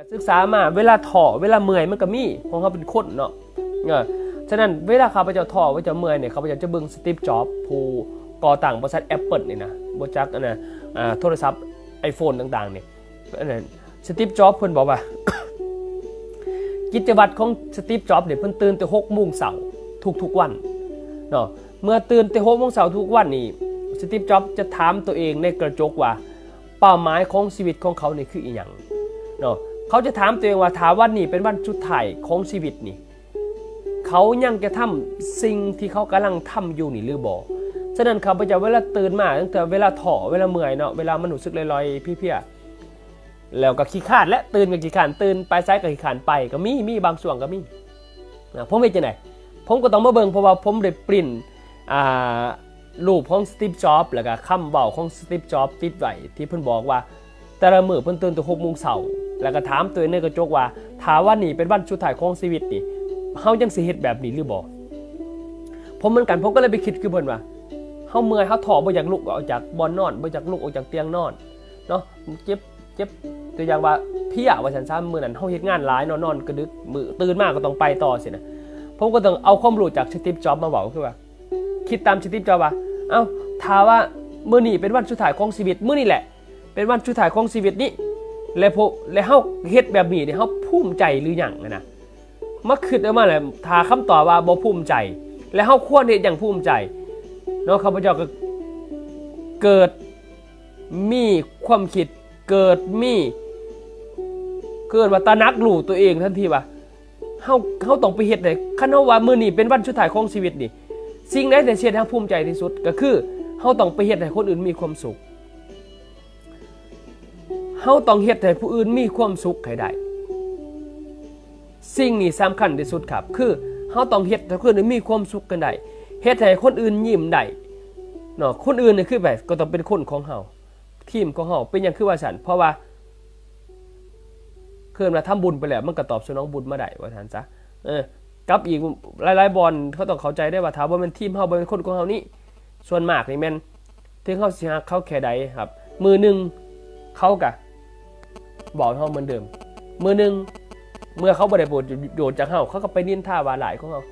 ก็ศึกษามาเวลาถอเวลาเมื่อยมันก็มีเพราะเขาเป็นคนเนาะเออฉะนั้นเวลาข้าพเจ้าถอว่าจะเมื่อยเนี่ยข้าพเจ้าจะเบิ่งสตีฟจ็อบส์ผู้ก่อตั้งบริษัทแอปเปิลนี่นะบริษัทน่ะอ่าโทรศัพท์ iPhone ต่างๆเนี่ยนั้นสตีฟจ็อบส์เพิ่นบอกว่า กิจวัตรของสตีฟจ็อบส์เนี่ยเพิ่นตื่นแต่6โมงเช้าทุกๆวันเนาะเมื่อตื่นแต่6โมงเช้าทุกวันนี่สตีฟจ็อบส์จะถามตัวเองในกระจกว่า เป้าหมายของชีวิตของเขาเนี่ยคืออีหยังเนาะ เขาจะถามตัวเองว่าถาวันนี้เป็นวันชุดถ่ายของชีวิตนี่ เขายังจะทำสิ่งที่เขากำลังทำอยู่นี่หรือบ่ฉะนั้นเขาพเจ้าเวลาตื่นมาตั้งแต่เวลาถอเวลาเมื่อยเนาะเวลามันรู้สึกลอยๆเพี่ยๆแล้วก็ขี้ขานและตื่นกับขี้ขานตื่นไปซ้ายกับขี้ขานไปก็มีมีบางส่วนก็มีนะผมเป็นจังไดผมก็ต้องมาเบิ่งเพราะว่าผมได้ปริ้นอ่ารูปของสตีฟจ็อบส์แล้วก็คำเว้าของสตีฟจ็อบส์ติดไว้ที่เพิ่นบอกว่า แต่ละมือเพิ่นตื่นแต่6โมงเช้า แล้วก็ถามตัวเองในกระจกว่าถ้าวันนี้เป็นวันสุดท้ายของชีวิตนี่เฮายังสิเฮ็ดแบบนี้หรือบ่ผมเหมือนกันผมก็เลยไปคิดคือเพิ่นว่าเฮาเมื่อยเฮาท้อบ่อยากลุกออกจากบ่อนนอนบ่อยากลุกออกจากเตียงนอนเนาะเจ็บเจ็บตัวอย่างว่าเพลียว่าซั่นซะมื้อนั้นเฮาเฮ็ดงานหลายเนอนนอนกระดึกมือตื่นมาก็ต้องไปต่อสินะผมก็ต้องเอาความรู้จากสตีฟจ็อบมาเว้าคือว่า คิดตามสตีฟจ็อบว่าเอ้าถ้าว่ามื้อนี้เป็นวันสุดท้ายของชีวิตมื้อนี้แหละ เป็นวันสุดท้ายของชีวิตนี้ แล้วพอแล้วเฮาเฮ็ดแบบนี้เนี่ยเฮาภูมิใจหรือหยังนะมาคิดออกมาแล้วถ้าคำตอบว่าบ่ภูมิใจ แล้วเฮาควรเฮ็ดอย่างภูมิใจเนาะข้าพเจ้าก็เกิดมีความคิดเกิดมีเกิดว่าตระหนักรู้ตัวเองทันทีว่าเฮาเฮาต้องไปเฮ็ดได้คันเฮาว่ามื้อนี้เป็นวันสุดท้ายของชีวิตนี่สิ่งใดที่เฮ็ดให้ภูมิใจที่สุดก็คือเฮาต้องไปเฮ็ดให้คนอื่นมีความสุข เฮาต้องเฮ็ดให้ผู้อื่นมีความสุขให้ได้ สิ่งนี้สำคัญที่สุดครับ คือเฮาต้องเฮ็ดให้คนอื่นมีความสุขกันได้เฮ็ดให้คนอื่นยิ้มได้เนาะคนอื่นนี่คือแบบก็ต้องเป็นคนของเฮาทีมของเฮาเป็นหยังคือว่าฉันเพราะว่าเคลื่อนมาทำบุญไปแล้ว มันก็ตอบสนองบุญมาได้ว่าท่านซะเออกับอีกหลายๆบอลเขาต้องเข้าใจได้ว่าถ้าบ่แม่นทีมเฮาบ่แม่นคนของเฮานี่ส่วนมากนี่แม่นถึงเฮาสิฮักเขาแค่ใดครับ มือหนึงเขากะ บอกเขาเหมือนเดิม มือหนึ่งเมื่อเขาบริโภคโดดจากเขาเขาก็ไปนินท่าว่าหลายของเขา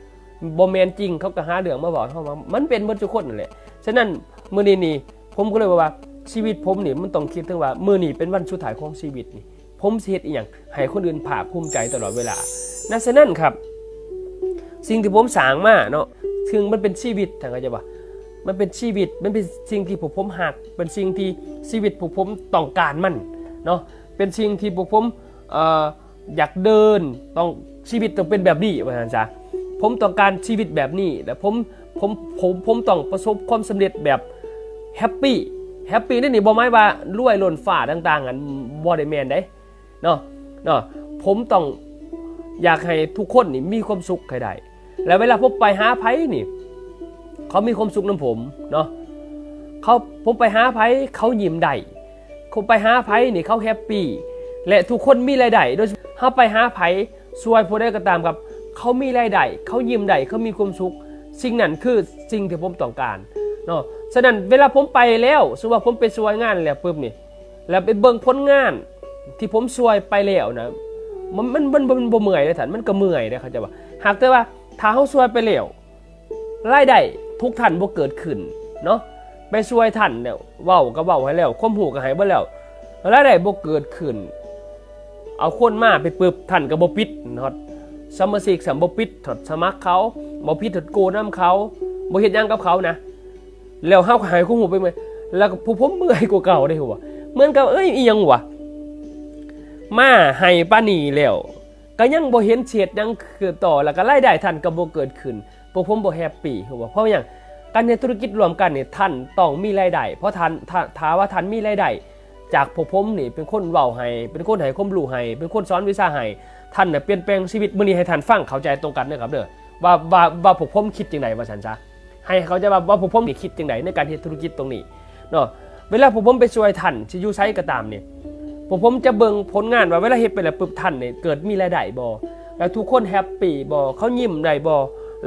บอมแมนจริงเขาก็หาเรื่องมาบอกเขาว่ามันเป็นบรรจุคนนั่นแหละฉะนั้นมือนี้นี่ผมก็เลยบอกว่าชีวิตผมนี่มันต้องคิดถึงว่ามือนี้เป็นวันสุดท้ายของชีวิตนี่ผมสิเฮ็ดอีหยังให้คนอื่นภาคภูมิใจตลอดเวลานั่นฉะนั้นครับ สิ่งที่ผมสางมาเนาะถึงมันเป็นชีวิตทางก็จะว่ามันเป็นชีวิตมันเป็นสิ่งที่ผมผมหักเป็นสิ่งที่ชีวิตผมผมต้องการมันเนาะ เป็นสิ่งที่พวกผมออยากเดินต้องชีวิตต้องเป็นแบบนี้ว่าซั่นจ้ะผมต้องการชีวิตแบบนี้และผมผมผมผมต้องประสบความสำเร็จแบบแฮปปี้แฮปปี้นี่นี่บ่หมายว่ารวยล้นฟ้าต่างๆอันบ่ได้แม่นเด้เนาะเนาะผมต้องอยากให้ทุกคนนี่มีความสุขให้ได้แล้วเวลาผมไปหาไผนี่ เขามีความสุขนํผมเนาะเขาผมไปหาไผเขายิ้มได้ เขาไปหาไผนี่เขาแฮปปี้และทุกคนมีรายได้โดยเฮาไปหาไผช่วยผู้ใดก็ตามครับ เขามีรายได้เขายิ้มได้เขามีความสุข สิ่งนั้นคือสิ่งที่ผมต้องการเนาะฉะนั้นเวลาผมไปแล้วสมมติว่าผมไปช่วยงานแล้วปุ๊บนี่แล้วไปเบิ่งผลงานที่ผมช่วยไปแล้วนะมันมันมันมันบ่เมื่อยเลยท่านมันก็เมื่อยนะเขาใจะว่าหากแต่ว่าถ้าเฮาช่วยไปแล้วรายได้ทุกท่านบ่เกิดขึ้นเนาะ ไปช่วยท่านเนี่ยเว้าก็เว้าให้แล้วควมหูก็ให้เบ่แล้วแล้วได้บ่เกิดขึ้น เอาคนมาไปปึบท่านก็บ่ปิดฮอดสมาชิกสัมบ่ปิดถอดสมัครเขาบ่ปิดถอดโกนํเขาบ่เฮ็ดยังกับเขานะ แล้วเฮาก็ให้ควมหูไปมั้ยแล้วผู้ผมเมื่อยกว่าเก่าได้หัวเหมือนกับเอ้ยอีหยังวะมาให้ป้านีแล้วก็ยังบ่เห็นเฉดยังคือต่อแล้วก็รายได้ท่านก็บ่เกิดขึ้นพวกผมบ่แฮปปี้หัวเพราะหยัง การในธุรกิจรวมกันเนี่ยท่านต้องมีรายได้เพราะท่านถ้าว่าท่านมีรายได้จากพวกผมนี่เป็นคนเว้าให้เป็นคนให้ความรู้ให้เป็นคนสอนวิชาให้ท่านเนี่ยเปลี่ยนแปลงชีวิตมื้อนี้ให้ท่านฟังเข้าใจตรงกันเด้อครับเด้อว่าว่าว่าพวกผมคิดจังไดว่าซั่นซะให้เขาใจว่าว่าพวกผมนี่คิดจังไดในการเฮ็ดธุรกิจตรงนี้เนาะเวลาพวกผมไปช่วยท่านสิอยู่ไสก็ตามนี่พวกผมจะเบิ่งผลงานว่าเวลาเฮ็ดไปแล้วปุ๊บท่านนี่เกิดมีรายได้บ่แล้วทุกคนแฮปปี้บ่เขายิ้มได้บ่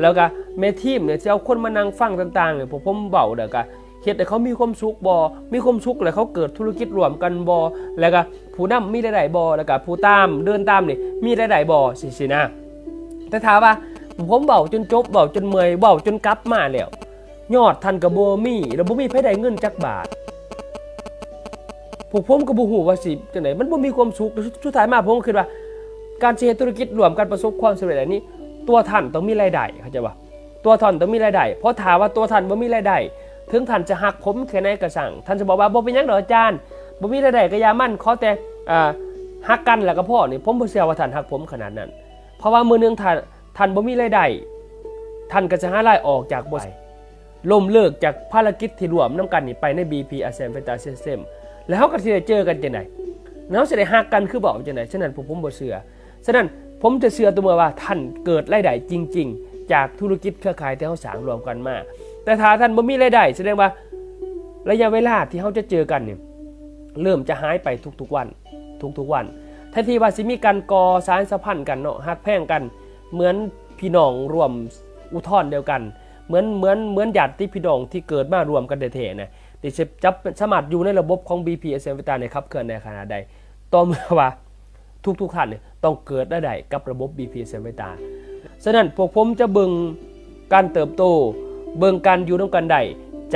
แล้วก็แม่ทีมเนี่ยจะเอาคนมานั่งฟังต่างๆเนี่ยผมผมเบาเด้อก็เฮ็ดให้เขามีความสุขบ่มีความสุขแล้วเขาเกิดธุรกิจรวมกันบ่แล้วก็ผู้นำมีรายได้บ่แล้วก็ผู้ตามเดินตามนี่มีรายได้บ่สิสินะ แต่ถามว่าผมเบาจนจบเบาจนเมยเบาจนกลับมาแล้ว ยอดทันกับโบมีแล้วบ่มีไผได้เงินจักบาทพวกผมก็บ่ฮู้ว่าสิจังไดมันบ่มีความสุขสุดท้ายมาผมก็คิดว่า การสิเฮ็ดธุรกิจรวมกันประสบความสำเร็จอันนี้ ตัวท่านต้องมีรายได้เข้าใจปะตัวท่านต้องมีรายได้เพราะถามว่าตัวท่านบ่มีรายได้ถึงท่านจะหักผมแค่ไหนก็สั่งท่านจะบอกว่าบ่เป็นยังดอกอาจารย์บ่มีรายได้ก็ยามั่นขอแต่หักกันแล้วก็พ่อนี่ผมบ่เชื่อว่าท่านหักผมขนาดนั้น เพราะว่ามือหนึงท่านท่านบ่มีรายได้ท่านก็จะหารายออกจากบริษัทล้มเลิกจากภารกิจที่ร่วมนํกันนี่ไปใน BP ASEAN f a n t a System แล้วเขาก็สิได้เจอกันจังได๋แล้วสิได้หักกันคือบอกจังได๋ฉะนั้นผมผมบ่เชื่อฉะนั้น ผมจะเชื่อตัวเมื่อว่าท่านเกิดรายได้จริง ๆ จากธุรกิจเครือข่ายที่เขาสางรวมกันมา แต่ถ้าท่านบ่มีรายได้แสดงว่าระยะเวลาที่เขาจะเจอกันเนี่ยเริ่มจะหายไปทุกๆวัน ทุกๆวันแทนที่ว่าสิมีการก่อสารสัมพันธ์กันเนาะฮักแพงกัน เหมือนพี่น้องรวมอุทธร์เดียวกัน เหมือนเหมือนเหมือนญาติพี่น้องที่เกิดมารวมกันแท้ๆนะที่จะจับสามารถอยู่ในระบบของ BP เอเซนวิตาในขับเคลื่อนในขณะใดต่อเมื่อว่า ทุกๆท่านเนี่ยต้องเกิดได้ใดกับระบบ BP เซมเวตาฉะนั้นพวกผมจะเบิ่งการเติบโต เบิ่งการอยู่น้ำกันใด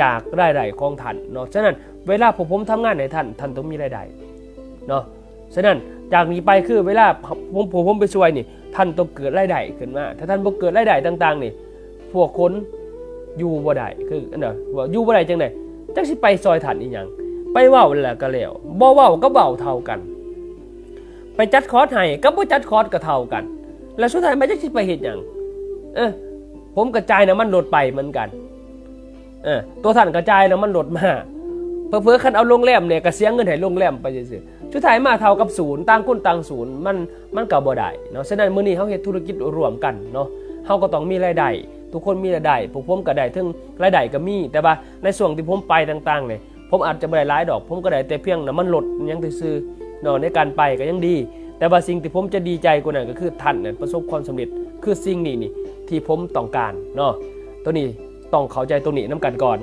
จากรายได้ของท่านเนาะฉะนั้นเวลาพวกผมทำงานให้ท่านท่านต้องมีรายได้เนาะฉะนั้นจากนี้ไปคือเวลาผมผมผมไปช่วยนี่ท่านต้องเกิดรายได้ขึ้นมา ถ้าท่านบ่เกิดรายได้ต่าง ๆ นี่ พวกคนอยู่บ่ได้คืออันเดอว่าอยู่บ่ได้จังได๋จักสิไปซอยท่านอีหยังไปเว้าแล้วก็แล้วบ่เว้าก็เว้าเท่ากัน ไปจัดคอร์สให้กับบ่จัดคอร์สก็เท่ากัน แล้วสุดท้ายมันจะสิไปเฮ็ดหยังเออผมกระจายน้ำมันลดไปเหมือนกันเออตัวท่านกระจายน้ำมันลดมาเพื่อๆคันเอาโรงแรมเนี่ยก็เสียเงินให้โรงแรมไปซื่อๆสุดท้ายมาเท่ากับศูนย์ต่างคนต่างศูนย์มันมันก็บ่ได้เนาะฉะนั้นมื้อนี้เฮาเฮ็ดธุรกิจร่วมกันเนาะเฮาก็ต้องมีรายได้ทุกคนมีรายได้พวกผมก็ได้ถึงรายได้ก็มี แต่ว่าในส่วนที่ผมไปต่างๆเนี่ยผมอาจจะบ่ได้หลายดอก ผมก็ได้แต่เพียงน้ำมันลดยังซื่อๆ นาะในการไปก็ยังดี แต่ว่าสิ่งที่ผมจะดีใจกว่านั้นก็คือท่านนั้นประสบความสำเร็จคือสิ่งนี้นี่ที่ผมต้องการเนาะตัวนี้ต้องเข้าใจตัวนี้น้ำกันก่อน